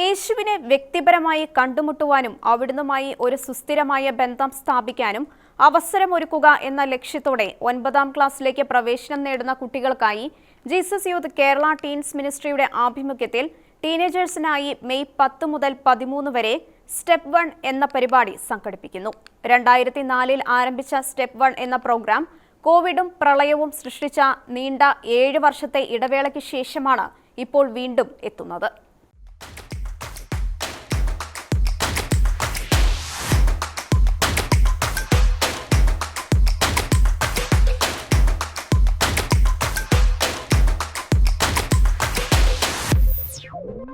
യേശുവിനെ വ്യക്തിപരമായി കണ്ടുമുട്ടുവാനും അവിടുന്നുമായി ഒരു സുസ്ഥിരമായ ബന്ധം സ്ഥാപിക്കാനും അവസരമൊരുക്കുക എന്ന ലക്ഷ്യത്തോടെ ഒൻപതാം ക്ലാസ്സിലേക്ക് പ്രവേശനം നേടുന്ന കുട്ടികൾക്കായി ജീസസ് യൂത്ത് കേരള ടീൻസ് മിനിസ്ട്രിയുടെ ആഭിമുഖ്യത്തിൽ ടീനേജേഴ്സിനായി മെയ് പത്ത് മുതൽ പതിമൂന്ന് വരെ സ്റ്റെപ്പ് വൺ എന്ന പരിപാടി സംഘടിപ്പിക്കുന്നു. രണ്ടായിരത്തി നാലിൽ ആരംഭിച്ച സ്റ്റെപ്പ് വൺ എന്ന പ്രോഗ്രാം കോവിഡും പ്രളയവും സൃഷ്ടിച്ച നീണ്ട ഏഴ് വർഷത്തെ ഇടവേളയ്ക്ക് ശേഷമാണ് ഇപ്പോൾ വീണ്ടും എത്തുന്നത്.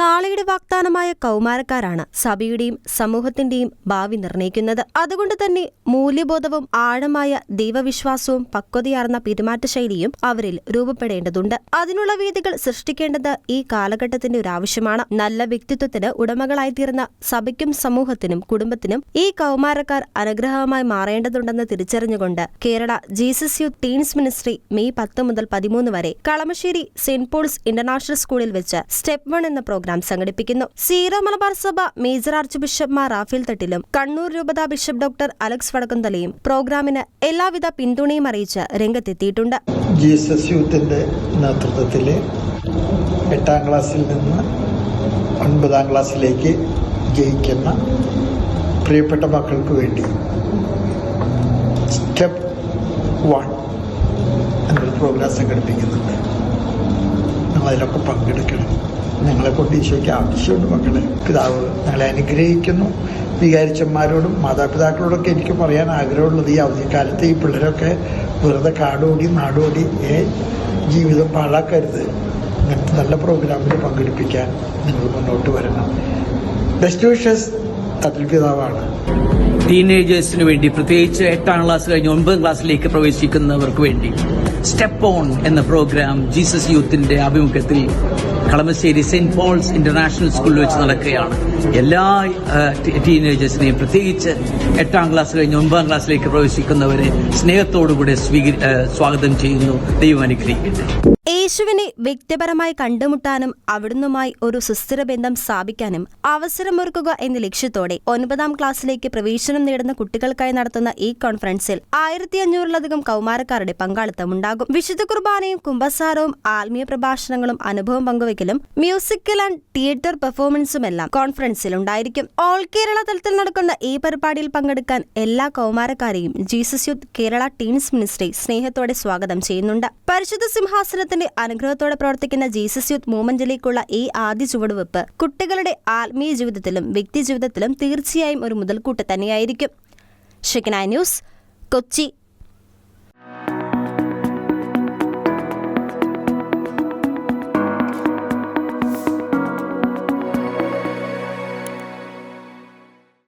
നാളെയുടെ വാഗ്ദാനമായ കൗമാരക്കാരാണ് സഭയുടെയും സമൂഹത്തിന്റെയും ഭാവി നിർണയിക്കുന്നത് അതുകൊണ്ട് തന്നെ മൂല്യബോധവും ആഴമായ ദൈവവിശ്വാസവും പക്വതയാർന്ന പെരുമാറ്റശൈലിയും അവരിൽ രൂപപ്പെടേണ്ടതുണ്ട്. അതിനുള്ള വേദികൾ സൃഷ്ടിക്കേണ്ടത് ഈ കാലഘട്ടത്തിന്റെ ഒരു ആവശ്യമാണ്. നല്ല വ്യക്തിത്വത്തിന് ഉടമകളായിത്തീർന്ന സഭയ്ക്കും സമൂഹത്തിനും കുടുംബത്തിനും ഈ കൗമാരക്കാർ അനുഗ്രഹമായി മാറേണ്ടതുണ്ടെന്ന് തിരിച്ചറിഞ്ഞുകൊണ്ട് Kerala Jesus youth teens ministry May പത്ത് മുതൽ പതിമൂന്ന് വരെ കളമശ്ശേരി സെന്റ് പോൾസ് ഇന്റർനാഷണൽ സ്കൂളിൽ വെച്ച് സ്റ്റെപ്പ് വൺ എന്ന പ്രോഗ്രാം സംഘടിപ്പിക്കുന്നു. സീറോ മലബാർ സഭ major archbishop Mar Rafale തട്ടിലും കണ്ണൂർ രൂപത ബിഷപ്പ് ഡോക്ടർ അലക്സ് വടക്കുന്തലയും പ്രോഗ്രാമിന് എല്ലാവിധ പിന്തുണയും അറിയിച്ച് രംഗത്തെത്തിയിട്ടുണ്ട്. ജീസസ് യൂത്തിന്റെ നേതൃത്വത്തിൽ എട്ടാം ക്ലാസ്സിൽ നിന്ന് ഒൻപതാം ക്ലാസ്സിലേക്ക് ജയിക്കുന്ന പ്രിയപ്പെട്ട മക്കൾക്ക് വേണ്ടി സ്റ്റെപ്പ് വൺ എന്നൊരു പ്രോഗ്രാം സംഘടിപ്പിക്കുന്നുണ്ട്. നിങ്ങളതിലൊക്കെ പങ്കെടുക്കണം. ഞങ്ങളെ കൊണ്ട് ഈശോയ്ക്ക് ആവശ്യമുണ്ട് മക്കളെ. പിതാവ് ഞങ്ങളെ അനുഗ്രഹിക്കുന്നു. വികാരിച്ചന്മാരോടും മാതാപിതാക്കളോടൊക്കെ എനിക്ക് പറയാൻ ആഗ്രഹമുള്ളത് ഈ അവധിക്കാലത്ത് ഈ പിള്ളേരൊക്കെ വെറുതെ കാടോടി നാടോടി ഏ ജീവിതം പാഴാക്കരുത്. ഇങ്ങനത്തെ നല്ല പ്രോഗ്രാമിൽ പങ്കെടുപ്പിക്കാൻ നിങ്ങൾ മുന്നോട്ട് വരണം. ബെസ്റ്റ് വിഷസ് തട്ടിൽ പിതാവാണ് ടീനേജേഴ്സിന് വേണ്ടി പ്രത്യേകിച്ച് എട്ടാം ക്ലാസ് കഴിഞ്ഞ് ഒൻപതാം ക്ലാസ്സിലേക്ക് പ്രവേശിക്കുന്നവർക്ക് വേണ്ടി സ്റ്റെപ്പ് ഓൺ എന്ന പ്രോഗ്രാം ജീസസ് യൂത്തിന്റെ ആഭിമുഖ്യത്തിൽ കളമശ്ശേരി സെന്റ് പോൾസ് ഇന്റർനാഷണൽ സ്കൂളിൽ വെച്ച് നടക്കുകയാണ്. എല്ലാ ടീനേജേഴ്സിനെയും പ്രത്യേകിച്ച് എട്ടാം ക്ലാസ് കഴിഞ്ഞ് ഒൻപതാം ക്ലാസ്സിലേക്ക് പ്രവേശിക്കുന്നവരെ സ്നേഹത്തോടുകൂടെ സ്വീകരി സ്വാഗതം ചെയ്യുന്നു. ദൈവം അനുഗ്രഹിക്കട്ടെ. യേശുവിനെ വ്യക്തിപരമായി കണ്ടുമുട്ടാനും അവിടുന്നുമായി ഒരു സുസ്ഥിര ബന്ധം സ്ഥാപിക്കാനും അവസരമൊരുക്കുക എന്ന ലക്ഷ്യത്തോടെ ഒൻപതാം ക്ലാസ്സിലേക്ക് പ്രവേശനം നേടുന്ന കുട്ടികൾക്കായി നടത്തുന്ന ഈ കോൺഫറൻസിൽ ആയിരത്തി അഞ്ഞൂറിലധികം കൗമാരക്കാരുടെ പങ്കാളിത്തമുണ്ടാകും. വിശുദ്ധ കുർബാനയും കുംഭസാരവും ആത്മീയ പ്രഭാഷണങ്ങളും അനുഭവം പങ്കുവയ്ക്കലും മ്യൂസിക്കൽ ആൻഡ് തിയേറ്റർ പെർഫോമൻസും എല്ലാം കോൺഫറൻസിൽ ഉണ്ടായിരിക്കും. ഓൾ കേരള തലത്തിൽ നടക്കുന്ന ഈ പരിപാടിയിൽ പങ്കെടുക്കാൻ എല്ലാ കൗമാരക്കാരെയും Jesus youth Kerala teens ministry സ്നേഹത്തോടെ സ്വാഗതം ചെയ്യുന്നുണ്ട്. പരിശുദ്ധ സിംഹാസനത്തിന്റെ അനുഗ്രഹത്തോടെ പ്രവർത്തിക്കുന്ന ജീസസ് യൂത്ത് മൂവ്മെന്റിലേക്കുള്ള ഈ ആദ്യ ചുവടുവെപ്പ് കുട്ടികളുടെ ആത്മീയ ജീവിതത്തിലും വ്യക്തി ജീവിതത്തിലും തീർച്ചയായും ഒരു മുതൽക്കൂട്ട് തന്നെയായിരിക്കും. Shekinah news Kochi.